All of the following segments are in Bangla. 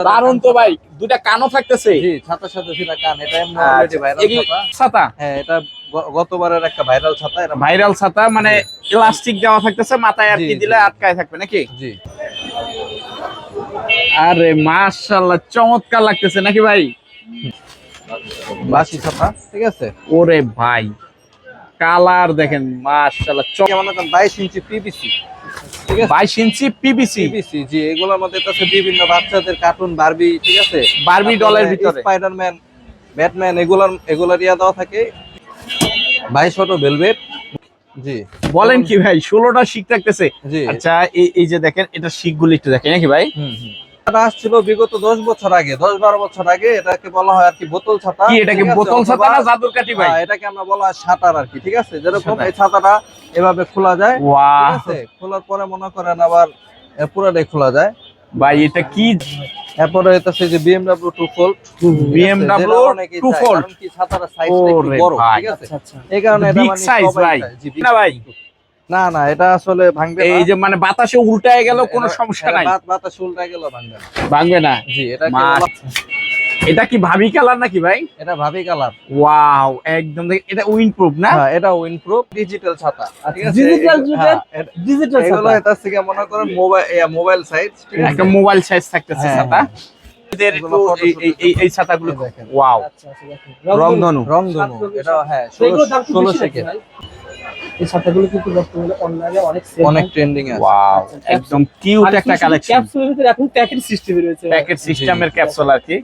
দারুণ তো ভাই দুইটা কানও থাকতেছে। জি ছাতার সাথে সেটা কান এটা এমনি আচ্ছা, ছাতা। হ্যাঁ এটা গতবারের একটা ভাইরাল ছাতা এটা ভাইরাল ছাতা মানে ইলাস্টিক দেওয়া থাকতেছে মাথায় আর কি দিলে আটকায় থাকবে নাকি? জি। আরে মাশাআল্লাহ চমৎকার লাগতেছে নাকি ভাই? বাসি ছাতা ঠিক আছে। ওরে ভাই কালার দেখেন মাশাআল্লাহ করেন বাইশ ইঞ্চি পিবিসি ঠিক আছে বাইশ ইঞ্চি পিবিসি পিবিসি জি এগুলো আমাদের কাছে বিভিন্ন বাচ্চাদের কার্টুন বারবি ঠিক আছে? বারবি ডলের ভিতরে। স্পাইডারম্যান ব্যাটম্যান এগুলার এগুলোর ইয়া দেওয়া থাকে। বাইশ অটো ভেলভেট জি। বলেন কি ভাই ষোলোটা শিখ থাকতেছে আচ্ছা এই এই যে দেখেন এটা শিখগুলি একটু দেখেন নাকি ভাই? হুম হুম। এটা আসছিল বিগত দশ বছর আগে দশ বারো বছর আগে এটাকে বলা হয় আর কি বোতল ছাতা কি এটা কি ঠিক আছে? বোতল ছাতা না জাদুর কাঠি ভাই? হ্যাঁ, এটাকে আমরা বলা হয় সাঁতার আর কি ঠিক আছে? যেরকম এই ছাতাটা এভাবে খোলা যায় ঠিক আছে? খোলার পরে মনে করেন আবার পুরাটাই খোলা যায়। ভাই এটা কি এরপরে এটা সেই যে BMW two fold BMW two fold। কি ছাতার সাইজটা একটু বড় ঠিক আছে? এই কারণে এটা মানে সবাই ভাই। জি, না ভাই? না না এটা আসলে ভাঙবে এই যে মানে বাতাসে উল্টায় গেল কোনো সমস্যা নাই। বাত- বাতাস উল্টা গেল ভাঙবে না। ভাঙবে না? জি এটা এটা কি ভাবি কালার নাকি ভাই? এটা ভাবি কালার। ওয়াও একদম এটা উইন প্রুফ না? হ্যাঁ এটা উইনপ্রুফ ডিজিটাল ছাতা। ঠিক আছে? Digital এগুলো- যুগের হ্যাঁ, এটা- ডিজিটাল এগুলো এটা থেকে মনে করেন মোবাইল মোবাইল সাইজ একটা মোবাইল সাইজ থাকতেছে হ্যাঁ, ছাতা। photo এই- ছাতাগুলো ওয়াও। আচ্ছা, রংধনু? রংধনু। এটা হ্যাঁ সেগুলোর দাম এই ছাতাগুলো কিন্তু বর্তমানে অনলাইনে অনেক সেল অনেক ট্রেন্ডিং আছে। ওয়াও একদম কিউট একটা কালেকশন ক্যাপসুলের ভিতরে এখন প্যাকেট সিস্টেম রয়েছে। প্যাকেট সিস্টেমের ক্যাপসুল আর কি।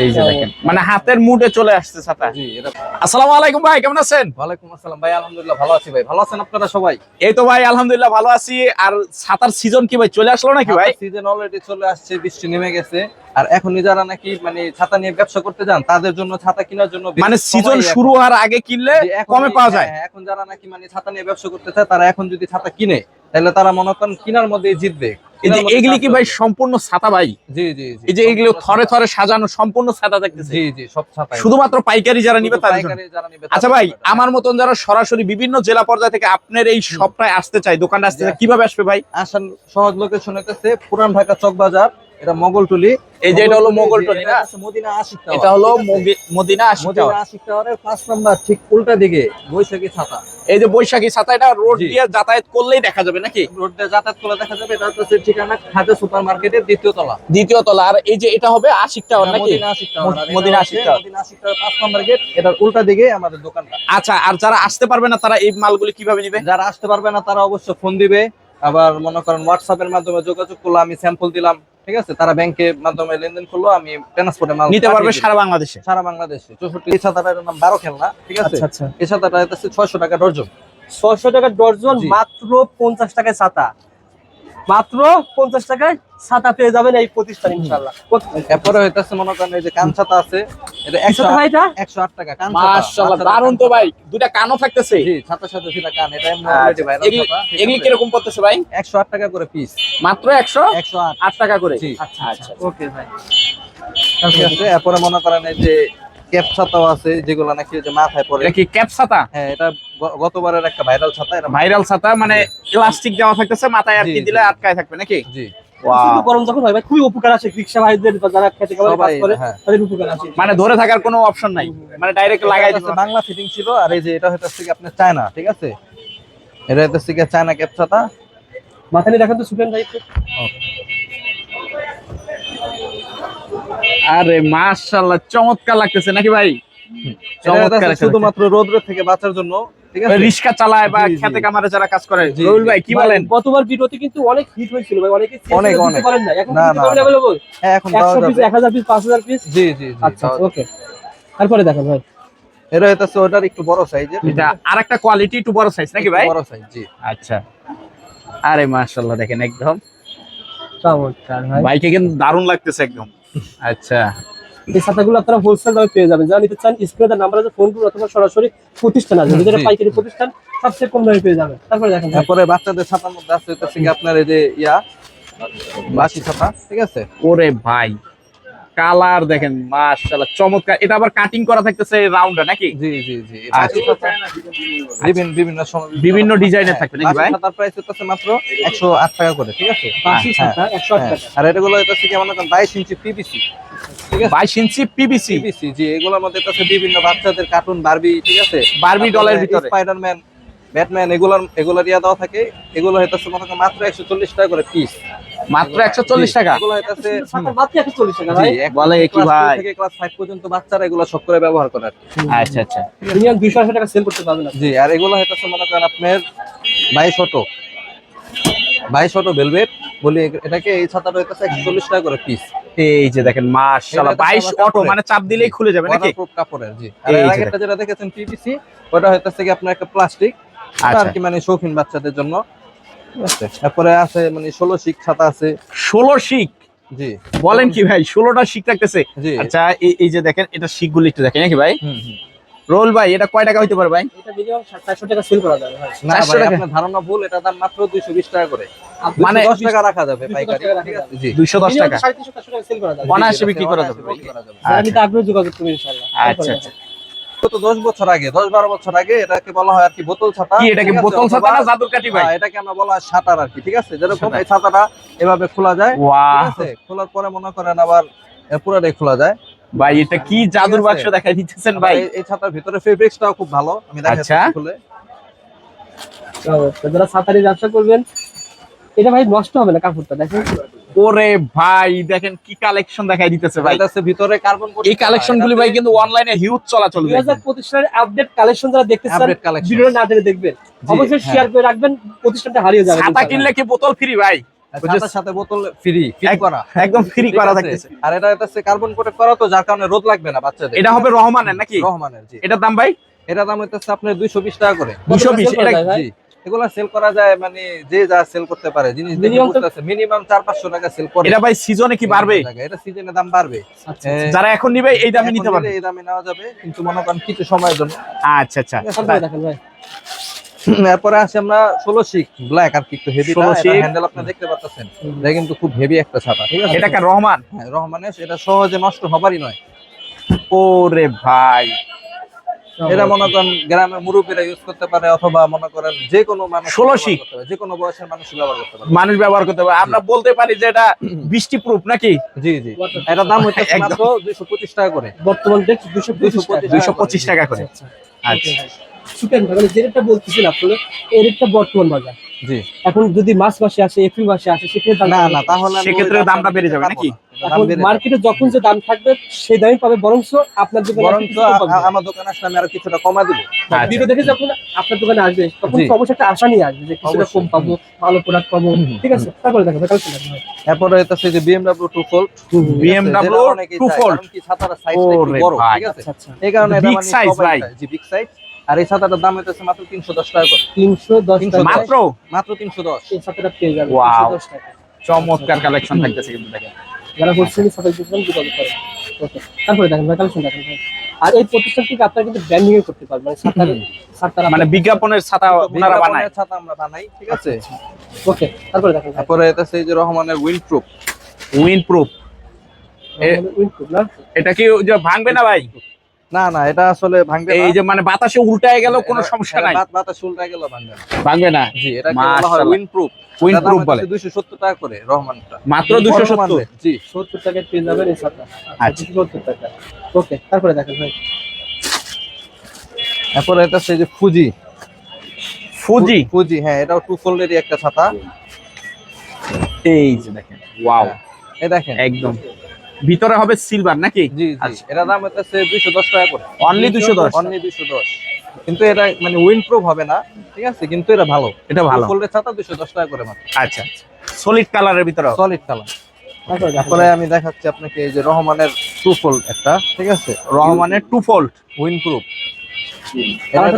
এই যে দেখেন মানে হাতের মুডে চলে আসছে ছাতা। আসসালামু আলাইকুম ভাই কেমন আছেন? ওয়ালাইকুম আসসালাম ভাই আলহামদুলিল্লাহ ভালো আছি ভাই। ভালো আছেন আপনারা সবাই? এই তো ভাই আলহামদুলিল্লাহ ভালো আছি। আর ছাতার সিজন কি ভাই চলে আসলো নাকি ভাই? সিজন অলরেডি চলে আসছে বৃষ্টি নেমে গেছে। আর এখনই যারা নাকি মানে ছাতা নিয়ে ব্যবসা করতে যান তাদের জন্য ছাতা কেনার জন্য মানে সিজন শুরু হওয়ার আগে কিনলে কমে পাওয়া যায়। হ্যাঁ, এখন যারা নাকি মানে ছাতা নিয়ে ব্যবসা করতে চায় তারা এখন যদি ছাতা কিনে তাহলে তারা মনে করেন কিনার মধ্যেই জিতবে। এই যে এগুলি কি ভাই সম্পূর্ণ ছাতা ভাই? জি জি জি এই যে এগুলো থরে থরে সাজানো সম্পূর্ণ ছাতা দেখতেছে। জি জি সব ছাতা শুধুমাত্র পাইকারি যারা নিবে তাদের আচ্ছা ভাই আমার মতন যারা সরাসরি বিভিন্ন জেলা পর্যায় থেকে আপনার এই শপটায় আসতে চাই দোকানে আসতে চাই কীভাবে আসবে ভাই? আসান সহজ লোকেশন হইতেছে পুরান ঢাকা চক বাজার এটা মোগলটুলি এই যে এটা হলো মোগলটুলি, না? মদিনা আশিক টাওয়ার, এটা হলো মদিনা আশিক মদিনা আশিক টাওয়ারের পাঁচ নাম্বার ঠিক উল্টা দিকে বৈশাখী ছাতা। এই যে বৈশাখী ছাতা এটা রোড দিয়ে যাতায়াত করলেই দেখা যাবে নাকি? রোড দিয়ে যাতায়াত করে দেখা যাবে এটা হচ্ছে ঠিকানা খাজা সুপার মার্কেটের দ্বিতীয় তলা। দ্বিতীয় তলা। আর এই যে এটা হবে আশিক টাওয়ার নাকি? Madina Ashiq tower. Madina Ashiq tower. Madina Ashiq tower পাঁচ নাম্বার গেট। এটার উল্টা দিকে আমাদের দোকানটা। আচ্ছা আর যারা আসতে পারবে না তারা এই মালগুলি কীভাবে নিবে? যারা আসতে পারবে না তারা অবশ্যই ফোন দিবে। আবার মনে করেন হোয়াটসঅ্যাপের মাধ্যমে যোগাযোগ করল আমি স্যাম্পল দিলাম। ঠিক আছে? তারা ব্যাংকের মাধ্যমে লেনদেন করল আমি ট্রান্সপোর্টে মাল নিতে পারবে সারা বাংলাদেশে? সারা বাংলাদেশে। চৌষট্টি এই ছাতাটার নাম বারো খেলনা ঠিক আছে? আচ্ছা আচ্ছা। এই ছাতাটা ছয়শো টাকা ডর্জন। ছয়শো টাকা ডর্জন মাত্র পঞ্চাশ টাকায় ছাতা। মাত্র পঞ্চাশ টাকায় ছাতা পেয়ে যাবেন এই প্রতিষ্ঠান ইনশাল্লাহ এরপরে হইতেছে মনে করেন এই যে কান ছাতা আছে এটা একশো ভাই এটা? একশো আট টাকা কান মাশাআল্লাহ দারুণ তো ভাই। দুটা কানও থাকতেছে। জি ছাতার সাথে সেটা কান এটা এমনি আচ্ছা, এগুলি-? কীরকম পড়তেছে ভাই? একশো আট টাকা করে পিস মাত্র একশো একশো আট। আট টাকা করে। আচ্ছা আচ্ছা ওকে ভাই। আছে এরপরে মনে করেন এই যে ক্যাপ ছাতাও আছে যেগুলো নাকি যে মাথায় পরে কি ক্যাপ ছাতা? হ্যাঁ এটা গতবারের একটা ভাইরাল ছাতা এটা ভাইরাল ছাতা মানে ইলাস্টিক দেওয়া থাকতেছে মাথায় আর কি দিলে আটকায় থাকবে নাকি? জি। গরম যখন হয় খুবই উপকার আছে। রিক্সা ভাইদের যারা খেতে কাজ করে তাদের উপকার আছে। মানে ধরে থাকার কোনো অপশন নাই। মানে ডাইরেক্ট লাগাই এটা বাংলা ফিটিং ছিল আর এই যে এটা হচ্ছে কি আপনার চায়না ঠিক আছে? এটা হচ্ছে কি চায়না ক্যাপ ছাতা। মাথা নিয়ে দেখেন তো ভাই আরে মাশাআল্লাহ চমৎকার লাগতেছে নাকি ভাই? চমৎকার শুধুমাত্র রোদ্র থেকে বাঁচার জন্য রিক্সা চালায় বা। খেতে কামারে যারা কাজ করে। জি। ভাই কি বলেন? গতবার ভিডিওতে কিন্তু অনেক হিট হয়েছিল ভাই অনেকে অনেক, অনেক। পারেন না এখন না, দিতে না, পারেন না। available? হ্যাঁ এখন 100 পিস 1000 পিস 5000 পিস জি জি আচ্ছা ওকে তারপরে দেখেন ভাই। এটা ওটার একটু বড় সাইজের এটা আরেকটা কোয়ালিটি একটু বড় সাইজ নাকি ভাই? বড় সাইজ জি। আচ্ছা। আরে মাশাআল্লাহ দেখেন একদম। চমৎকার ভাই। বাইকে কিন্তু দারুণ লাগতেছে একদম। আচ্ছা। এই ছাতাগুলো আপনারা হোলসেল দামে পেয়ে যাবেন। যারা নিতে চান স্ক্রিনে নাম্বার আছে ফোন করুন অথবা সরাসরি প্রতিষ্ঠান আছে যেটা পাইকারি প্রতিষ্ঠান সবচেয়ে কম দামে পেয়ে যাবেন। তারপরে দেখেন। তারপরে বাচ্চাদের ছাতার মধ্যে আছে আপনার এই যে ইয়া বাসি ছাতা ঠিক আছে? ওরে ভাই। কালার দেখেন মাশাআল্লাহ চমৎকার। এটা আবার কাটিং করা থাকতেছে রাউন্ডে নাকি? জি জি জি। আচ্ছা। বিভিন্ন বিভিন্ন বিভিন্ন ডিজাইনের থাকবে নাকি ভাই? তার প্রাইস হচ্ছে মাত্র একশো আট টাকা করে ঠিক আছে? বাসি হ্যাঁ, ছাতা একশো আট হ্যাঁ। টাকা। আর এটাগুলো হচ্ছে কি করেন বাইশ ইঞ্চি পিবিসি ঠিক আছে? বাইশ ইঞ্চি পিবিসি পিবিসি জি এগুলোর মধ্যে হচ্ছে বিভিন্ন বাচ্চাদের কার্টুন বারবি ঠিক আছে? বারবি ডলের ভিতরে। স্পাইডারম্যান ব্যাটম্যান এগুলোর এগুলোর ইয়া দেওয়া থাকে। এগুলো হইতেছে মনে করেন মাত্র একশো চল্লিশ টাকা করে পিস মাত্র একশো চল্লিশ টাকা? এগুলো হইতেছে মাত্র একশো চল্লিশ টাকা জি ভাই। এক- বলে কি ভাই? থেকে ক্লাস ফাইভ পর্যন্ত বাচ্চারা এগুলো সব করে ব্যবহার করে আচ্ছা আচ্ছা। মিনিমাম দুইশো আশি টাকা সেল করতে পারবেন। জি আর এগুলো হইতেছে মনে করেন আপনার বাইশ অটো বাইশ অটো ভেলভেট বলি এটাকে এই ছাতাটা হইতেছে একশো চল্লিশ টাকা করে পিস এই যে দেখেন মাশাআল্লাহ বাইশ অটো মানে চাপ দিলেই খুলে যাবে নাকি? কাপড়ের জি। আর যেটা দেখেছেন পিভিসি ওটা হইতেছে কি আপনার একটা প্লাস্টিক আর আচ্ছা কি মানে শৌখিন বাচ্চাদের জন্য? তারপরে আছে। মানে ষোলো শিক ছাতা আছে। ষোলো শিক জি। বলেন কি ভাই ষোলোটা শিক থাকতেছে। আচ্ছা এই এই যে দেখেন এটা শিকগুলি একটু দেখেন নাকি ভাই। রোল ভাই এটা কয় টাকা হইতে পারে ভাই? এটা মিনিমাম চারশো টাকা সেল করা যাবে ভাই। না ভাই আপনার ধারণা ভুল এটা দাম মাত্র দুইশো বিশ টাকা করে। মানে মানে দশ টাকা রাখা যাবে পাইকারি। ঠিক আছে জি। টাকা? সাড়ে তিনশো চারশো টাকা সেল করা যাবে। অনায়াসে বিক্রি করা যাবে। বিক্রি করা যাবে। যারা নিতে আগ্রহ যোগাযোগ করবেন ইনশাআল্লাহ আচ্ছা আচ্ছা। গত দশ বছর আগে দশ বারো বছর আগে এটাকে বলা হয় আর কি বোতল ছাতা। এটাকে বোতল ছাতা না জাদুর কাঠি ভাই? হ্যাঁ, এটাকে আমরা বলা হয় সাঁতার আর কি ঠিক আছে? যেরকম এই ছাতাটা এভাবে খোলা যায় ঠিক আছে? খোলার পরে মনে করেন আবার পুরাটাই খোলা যায়। ভাই এটা কি জাদুর বাক্স দেখাই দিতেছেন ভাই? এই- ছাতার ভিতরে ফেব্রিক্সটাও খুব ভালো আমি দেখাচ্ছি আচ্ছা। খুলে। তো যারা সাঁতারি ব্যবসা করবেন এটা ভাই নষ্ট হবে না কাপড়টা দেখেন? ওরে ভাই দেখেন কি কালেকশন দেখাই দিতেছে ভাই। এটা হচ্ছে ভিতরে কার্বন এই কালেকশন গুলি ভাই কিন্তু অনলাইনে হিউজ চলাচল দুই হাজার পঁচিশ সালের আপডেট কালেকশন যারা দেখতে ভিডিও না টেনে দেখবেন। অবশ্যই হ্যাঁ। শেয়ার করে রাখবেন প্রতিষ্ঠানটা হারিয়ে যাবে। ছাতা কিনলে কি বোতল ফ্রি ভাই? সাথে বোতল ফ্রি ফ্রি করা। একদম ফ্রি করা থাকতেছে আর এটা হচ্ছে কার্বন কোটেড করা তো যার কারণে রোদ লাগবে না বাচ্চাদের। এটা হবে রহমানের নাকি? রহমানের জি। এটার দাম ভাই? এটা দাম হইতেছে আপনার দুইশো বিশ টাকা করে। দুশো বিশ এগুলা সেল করা যায় মানে যে যা সেল করতে পারে জিনিস মিনিমাম চার পাঁচশো টাকা সেল করে। এটা ভাই সিজনে কি বাড়বে? এটা সিজনে দাম বাড়বে। আচ্ছা যারা এখন নিবে এই দামে নিতে পারবে? এই দামে নেওয়া যাবে কিন্তু মনে করেন কিছু সময়ের জন্য। আচ্ছা আচ্ছা। তারপরে দেখেন ভাই। এরপরে আসি আমরা ষোলো শিক ব্ল্যাক আর কি একটু হেভি 16 হ্যান্ডেল আপনি দেখতে পাচ্ছেন। এটা কিন্তু খুব হেভি একটা ছাতা ঠিক আছে? এটা কি রহমান? হ্যাঁ, রহমানের এটা সহজে নষ্ট হবারই নয়। ওরে ভাই। এটা মনে করেন গ্রামের মুরব্বীরা ইউজ করতে পারে অথবা মনে করেন যে কোনো মানুষ 16 ব্যবহার শিক। করতে পারে, যে কোনো বয়সের মানুষ ব্যবহার করতে পারে। মানুষ ব্যবহার করতে পারে। আমরা বলতে পারি যে এটা বৃষ্টি প্রুফ নাকি? জি জি। এটা দাম হচ্ছে মাত্র দুইশো পঁচিশ টাকা করে। বর্তমান দুশো পঁচিশ দুইশো পঁচিশ টাকা করে। আচ্ছা আচ্ছা। সুকেন ভাই মানে যে রেটটা বলতেছেন আপনারা এই রেটটা বর্তমান বাজার। জি। এখন যদি মাস মাসে আসে এপ্রিল মাসে আসে সেক্ষেত্রে না না তাহলে সেক্ষেত্রে দামটা বেড়ে যাবে নাকি? মার্কেটে যখন যে দাম থাকবে সেই দামই পাবে বরং আপনার দোকানে বরং কিছুটা কম আমার দোকানে আসলে আমি আরও কিছুটা কমা দিব। আচ্ছা। ভিডিও দেখে যখন আপনার দোকানে আসবে তখন তো অবশ্যই একটা আশা নিয়ে আসবে যে কিছুটা কম পাবো ভালো প্রোডাক্ট পাবো। ঠিক আছে? তারপরে দেখো দেখো ভাই। এটা হচ্ছে যে BMW two fold BMW fold। কি ছাতার সাইজটা একটু বড় ঠিক আছে? আচ্ছা আচ্ছা। এই কারণে এটা Big মানে ভাই। জি বিগ সাইজ আর এই ছাতাটার দাম হইতেছে মাত্র তিনশো দশ টাকা করে। তিনশো দশ তিনশো টাকা। মাত্র? মাত্র তিনশো দশ। এই ছাতাটা পেয়ে যাবে টাকা। চমৎকার কালেকশন থাকতেছে কিন্তু দেখেন। যারা হোলসেল সাপ্লাই দিচ্ছেন যোগাযোগ করেন ওকে তারপরে দেখেন ভাই কালেকশন দেখেন ভাই। আর এই প্রতিষ্ঠান থেকে আপনারা কিন্তু ব্র্যান্ডিং এ করতে পারবেন মানে ছাতা মানে বিজ্ঞাপনের ছাতা ওনারা বানায়। ছাতা আমরা বানাই ঠিক আছে? ওকে তারপরে দেখেন তারপরে এটা সেই যে রহমানের উইন্ড প্রুফ উইন্ড প্রুফ এ- উইন্ডপ্রুফ না? এটা কি যে ভাঙবে না ভাই? না না এটা আসলে ভাঙবে এই যে মানে বাতাসে উল্টায় গেল কোনো সমস্যা নাই। বাত- বাতাস উল্টা গেল ভাঙবে না। ভাঙবে না? জি এটা হয়। উইন্ড প্রুফ উইন্ড প্রুফ বলে। দুইশো সত্তর টাকা করে রহমানটা। মাত্র দুশো সত্তর? রহমানের, জি। সত্তর টাকায় পেয়ে যাবেন এই ছাতা। আচ্ছা। সত্তর টাকা। ওকে তারপরে দেখেন ভাই। তারপরে এটা এই যে ফুজি ফুজি ফুজি হ্যাঁ এটাও টু ফোল্ডেরই একটা ছাতা। এই যে দেখেন ওয়াও এই দেখেন। একদম। ভিতরে হবে সিলভার নাকি? জি আচ্ছা। এটার দাম হচ্ছে দুইশো দশ টাকা করে। অনলি দুশো দশ? অনলি দুইশো দশ। কিন্তু এটা মানে উইন্ড প্রুফ হবে না ঠিক আছে? কিন্তু এটা ভালো। এটা ভালো। ফোল্ডের ছাতা দুইশো দশ টাকা করে মাত্র। আচ্ছা সলিড কালারের ভিতরে সলিড কালার তারপরে আমি দেখাচ্ছি আপনাকে এই যে রহমানের টু ফোল্ড একটা ঠিক আছে? রহমানের টু ফোল্ড উইন্ড প্রুফ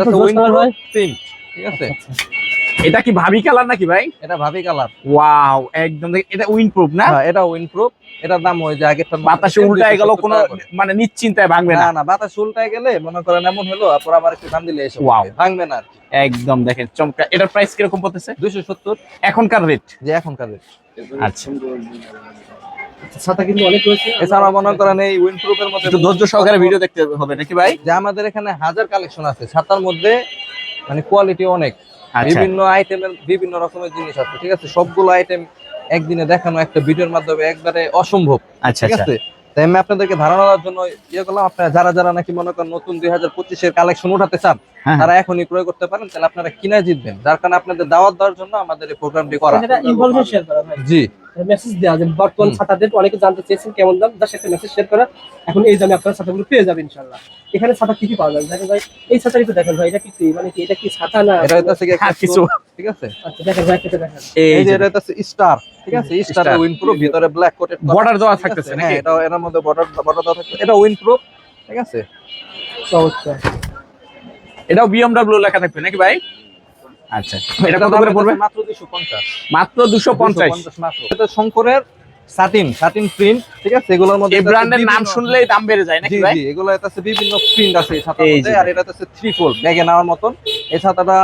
তো উইন্ড। প্রিন্ট ঠিক আছে? এটা কি ভাবি কালার নাকি ভাই? এটা ভাবি কালার। ওয়াও একদম দেখ- এটা উইন্ড প্রুফ না? হ্যাঁ এটা উইন্ড প্রুফ এটার দাম ওই যে আগেরটার মতো বাতাসে উল্টায় গেল 270 কোনো মানে নিশ্চিন্তায় ভাঙবে না। না না বাতাস উল্টায় গেলে মনে করেন এমন হলো তারপর আবার একটু দাম দিলে এসে Wow. ভাঙবে না একদম দেখেন চমকা এটার প্রাইস কীরকম পড়তেছে? দুইশো সত্তর। এখনকার রেট যে এখনকার রেট আচ্ছা। ছাতা কিন্তু অনেক রয়েছে। এছাড়া মনে করেন এই উইন্ডপ্রুফের মধ্যে একটু ধৈর্য সহকারে ভিডিও দেখতে হবে নাকি ভাই? যে আমাদের এখানে হাজার কালেকশন আছে। ছাতার মধ্যে মানে কোয়ালিটি অনেক। বিভিন্ন আইটেমের বিভিন্ন রকমের জিনিস আছে ঠিক আছে? সবগুলো আইটেম একদিনে দেখানো একটা ভিডিওর মাধ্যমে একবারে অসম্ভব আচ্ছা ঠিক আচ্ছা। আছে? তাই আমি আপনাদেরকে ধারণা দেওয়ার জন্য ইয়ে করলাম। আপনারা যারা যারা নাকি মনে করেন নতুন দুই হাজার পঁচিশের কালেকশন উঠাতে চান হ্যাঁ। তারা এখনই ক্রয় করতে পারেন। তাহলে আপনারা কিনে জিতবেন। যার কারণে আপনাদের দাওয়াত দেওয়ার জন্য আমাদের এই প্রোগ্রামটি করা। এটা ইনফরমেশন শেয়ার করা ভাই। জি। মেসেজ দেওয়া যে বর্তমান হুম। ছাতাদের অনেকে জানতে চেয়েছেন কেমন দাম একটা মেসেজ শেয়ার করা। এখন এই দামে আপনারা ছাতাগুলো পেয়ে যাবেন ইনশাআল্লাহ। এখানে ছাতা কি কি পাওয়া যাবে দেখেন ভাই এই ছাতাটি তো দেখেন ভাই এটা কি? মানে কি এটা কি ছাতা না এটা হচ্ছে কিছু। ঠিক আছে? আচ্ছা দেখেন ভাই এটা দেখেন। এই যে যে এটা হচ্ছে স্টার ঠিক আছে? Star Star। উইন্ডপ্রুফ ভিতরে ব্ল্যাক কোটেড বর্ডার দেওয়া থাকতেছে হ্যাঁ নাকি? এটা এর মধ্যে বর্ডার বর্ডার দেওয়া থাকছে এটা উইন্ডপ্রুফ ঠিক আছে? চমৎকার। এটাও বিএমডব্লিউ লেখা থাকবে নাকি ভাই? আচ্ছা এটা কত করে পড়বে? মাত্র 250 মাত্র 250 মাত্র। এটা শঙ্করের সাটিন সাটিন প্রিন্ট ঠিক আছে? এগুলোর মধ্যে এই ব্র্যান্ডের নাম শুনলেই দাম বেড়ে যায় নাকি ভাই? জি এগুলো এটা হচ্ছে বিভিন্ন প্রিন্ট আছে এই ছাতার মধ্যে আর এটা হচ্ছে থ্রি ফোল্ড ব্যাগে নেওয়ার মতন। এই ছাতাটা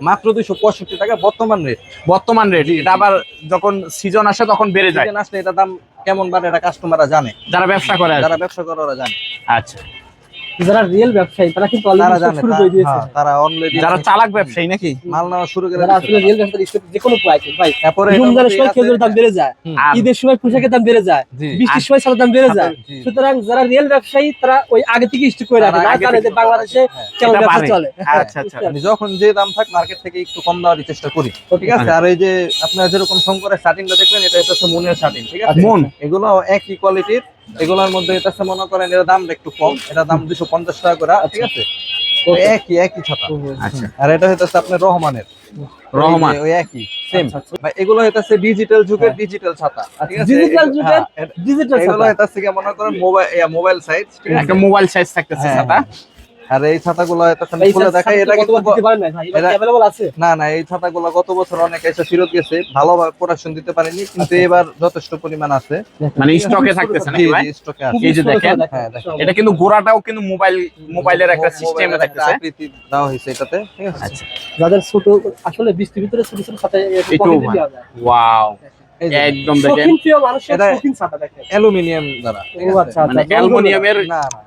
মাত্র দুইশো পঁয়ষট্টি টাকা বর্তমান রেট বর্তমান রেট এটা আবার যখন সিজন আসে তখন বেড়ে যায়। আসলে এটা দাম কেমন বাড়ে এটা কাস্টমাররা জানে। যারা ব্যবসা করে যারা ব্যবসা করে ওরা জানে। আচ্ছা। যারা রিয়েল ব্যবসায়ী তারা কিন্তু অলরেডি জানে শুরু করে দিয়েছে। হ্যাঁ, তারা অলরেডি যারা চালাক ব্যবসায়ী নাকি? মাল নেওয়া শুরু করে যারা আসলে রিয়েল ব্যবসায়ী যে কোনো প্রাইস ভাই। তারপরে রমজানের সময় খেজুরের দাম বেড়ে যায় ঈদের সময় পোশাকের দাম বেড়ে যায় বৃষ্টির সময় সালার দাম বেড়ে যায়। সুতরাং যারা রিয়েল ব্যবসায়ী তারা ওই আগে থেকে স্টক করে রাখে না জানে যে বাংলাদেশে হ্যাঁ। কেমন ব্যবসা চলে। আচ্ছা আচ্ছা। আমি যখন যে দাম থাক মার্কেট থেকে একটু কম দেওয়ার চেষ্টা করি। ঠিক আছে? আর এই যে আপনার যেরকম শঙ্করের শার্টিংটা দেখলেন এটা হচ্ছে মুনের শার্টিং ঠিক আছে? মন। এগুলো একই কোয়ালিটির এগুলোর মধ্যে এটা হচ্ছে মনে করেন এর দাম একটু কম এটা দাম দুশো পঞ্চাশ টাকা করে ঠিক আছে. একই একই ছাতা। আচ্ছা। আর এটা হইতেছে আপনার রহমানের। রহমান। ওই একই সেম আচ্ছা, আচ্ছা। এগুলো হইতাছে ডিজিটাল যুগের ডিজিটাল ছাতা ঠিক আছে? ডিজিটাল যুগের হ্যাঁ, ছাতা ডিজিটাল এগুলো হইতাছে কি মনে করেন মোবাইল মোবাইল সাইজ একটা মোবাইল সাইজ থাকতেছে হ্যাঁ, ছাতা। আর এই ছাতাগুলো হচ্ছে আমি খুলে দেখাই এটা কিন্তু দিতে পারেন না ভাই এটা এটা- अवेलेबल আছে না না এই ছাতাগুলো গত বছর অনেক এসে ফেরত গেছে ভালোভাবে প্রোডাকশন দিতে পারেনি কিন্তু এবার যথেষ্ট পরিমাণ আছে মানে স্টকে থাকতেছে নাকি ভাই স্টকে আছে এই যে দেখেন, হ্যাঁ, দেখেন। এটা কিন্তু গোড়াটাও কিন্তু মোবাইল মোবাইলের একটা সিস্টেমে মোবাইলের একটা থাকতেছে আকৃতি দেওয়া হয়েছে এটাতে ঠিক আছে আচ্ছা যাদের ছোট আসলে বৃষ্টির ভিতরে ছোট ছোট ছাতা একটু পকেটে দেওয়া যায় ওয়াও এই যে একদম দেখেন শৌখিন প্রিয় মানুষের এটা- শৌখিন ছাতা দেখেন অ্যালুমিনিয়াম দ্বারা ঠিক ও আছে? আচ্ছা মানে আচ্ছা অ্যালুমিনিয়ামের না না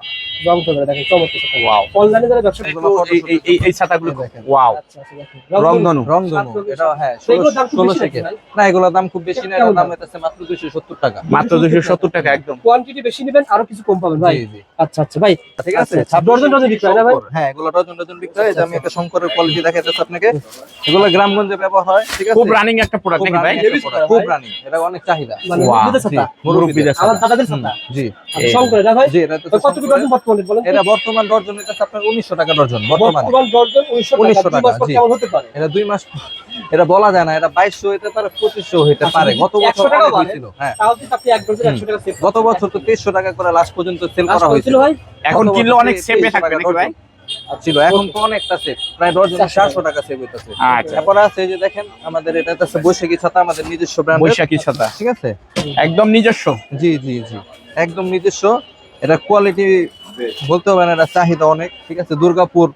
রং তো দেখেন চমৎকার ছাতা ওয়াও অনলাইনে যারা ব্যবসা করে এই এই- এই এই ছাতাগুলো দেখেন। ওয়াও আচ্ছা আচ্ছা দেখেন। রংধনু। রংধনু। এটা হ্যাঁ তো এগুলোর দাম খুব ষোলো বেশি থেকে। না এগুলোর দাম খুব বেশি না দাম? হচ্ছে মাত্র দুইশো সত্তর টাকা। মাত্র দুশো সত্তর টাকা একদম। কোয়ান্টিটি বেশি নেবেন আরও কিছু কম পাবেন ভাই। জি জি। আচ্ছা আচ্ছা ভাই। ঠিক আছে আচ্ছা, ডজন ডজন বিক্রি হয় না ভাই? হ্যাঁ এগুলো ডজন ডজন বিক্রি হয় আমি একটা শঙ্করের কোয়ালিটি দেখাইতেছি আপনাকে। এগুলো গ্রামগঞ্জে ব্যবহার হয় ঠিক আছে? খুব রানিং একটা প্রোডাক্ট নাকি ভাই? খুব রানিং এটা অনেক চাহিদা। মানে মুরব্বিদের ছাতা। ছাতা। দাদাদের ছাতা। জি। আচ্ছা, শঙ্কর এটা ভাই? জি এটা কত কি শঙ্করের- ডজন বর্তমানে বলেন এটা বর্তমান ডর্জন এটা আপনার উনিশশো টাকা ডর্জন বর্তমান। ডজন 1900 1900 টাকা দুই মাস টাকা, পর জি। কেমন হতে পারে? এটা দুই মাস এটা বলা যায় না এটা বাইশশো হইতে পারে পঁচিশশো হইতে পারে। গত বছর অনেক। হ্যাঁ। তাও আপনি এক ডজন 100 টাকা সেভ গত বছর তো টাকা করে লাস্ট পর্যন্ত সেল করা হয়েছিল। এখন কিনলে অনেক তে- সেফে 2300 থাকবে নাকি ভাই? ছিল এখন তো অনেকটা সেভ প্রায় ডর্জন চারশো চারশো টাকা সেভ হইতেছে। আচ্ছা। তারপর আছে যে দেখেন আমাদের এটা হচ্ছে বৈশাখী ছাতা আমাদের নিজস্ব ব্র্যান্ড বৈশাখী ছাতা। ঠিক আছে? একদম নিজস্ব। জি জি জি। একদম নিজস্ব। এটা কোয়ালিটি বলতে হবে না এটা চাহিদা অনেক ঠিক আছে? দুর্গাপুর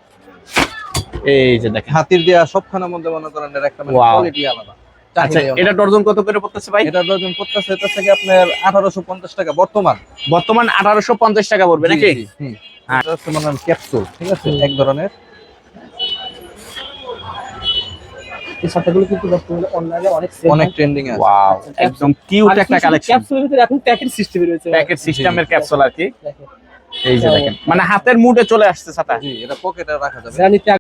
এই যে দেখেন। হাতির দেয়া সবখানা মধ্যে মনে করেন এর একটা. কোয়ালিটি আলাদা আচ্ছা এটা ডর্জন কত করে পড়তেছে ভাই? এটা ডর্জন পড়তেছে এটা থেকে আপনার আঠারোশো পঞ্চাশ টাকা বর্তমান। বর্তমান আঠারোশো পঞ্চাশ টাকা পড়বে নাকি? হুম। এটা মনে ক্যাপসুল ঠিক আছে? এক ধরনের। এই ছাতাগুলো কিন্তু বর্তমানে অনলাইনে অনেক সেল অনেক ট্রেন্ডিং আছে। ওয়াও একদম কিউট একটা কালেকশন ক্যাপসুলের ভিতরে এখন প্যাকেট সিস্টেমে রয়েছে। প্যাকেট সিস্টেমের ক্যাপসুল আর কি। এই যে দেখেন। মানে হাতের মুডে চলে আসছে ছাতা। জি এটা পকেটে রাখা যাবে।